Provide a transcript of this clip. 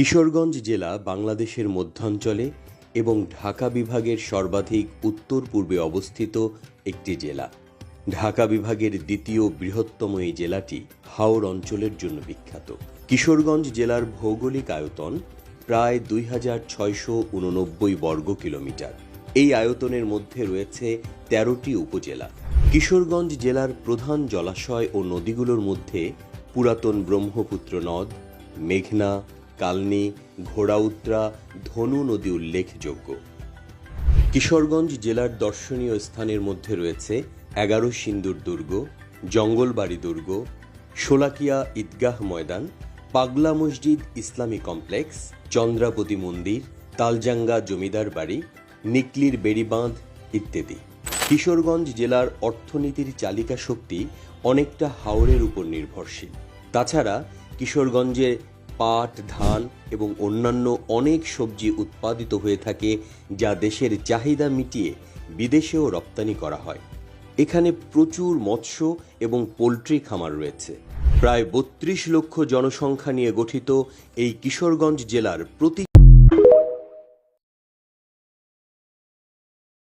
কিশোরগঞ্জ জেলা বাংলাদেশের মধ্যাঞ্চলে এবং ঢাকা বিভাগের সর্বাধিক উত্তর পূর্বে অবস্থিত একটি জেলা। ঢাকা বিভাগের দ্বিতীয় বৃহত্তম এই জেলাটি হাওর অঞ্চলের জন্য বিখ্যাত। কিশোরগঞ্জ জেলার ভৌগোলিক আয়তন প্রায় দুই হাজার ছয়শো উননব্বই বর্গ কিলোমিটার। এই আয়তনের মধ্যে রয়েছে তেরোটি উপজেলা। কিশোরগঞ্জ জেলার প্রধান জলাশয় ও নদীগুলোর মধ্যে পুরাতন ব্রহ্মপুত্র নদ, মেঘনা কালনী, ঘোড়াউত্রা, ধনু নদী উল্লেখযোগ্য। কিশোরগঞ্জ জেলার দর্শনীয় স্থানের মধ্যে রয়েছে এগারো সিন্দুর দুর্গ, জঙ্গলবাড়ি দুর্গ, শোলাকিয়া ঈদগাহ ময়দান, পাগলা মসজিদ ইসলামী কমপ্লেক্স, চন্দ্রাপতি মন্দির, তালজাঙ্গা জমিদার বাড়ি, নিকলির বেড়িবাঁধ ইত্যাদি। কিশোরগঞ্জ জেলার অর্থনীতির চালিকা শক্তি অনেকটা হাওরের উপর নির্ভরশীল। তাছাড়া কিশোরগঞ্জে পাট, ধান এবং অন্যান্য অনেক সবজি উৎপাদিত হয়ে থাকে যা দেশের চাহিদা মিটিয়ে বিদেশেও রপ্তানি করা হয়। এখানে প্রচুর মৎস্য এবং পোলট্রি খামার রয়েছে। প্রায় বত্রিশ লক্ষ জনসংখ্যা নিয়ে গঠিত এই কিশোরগঞ্জ জেলার প্রতি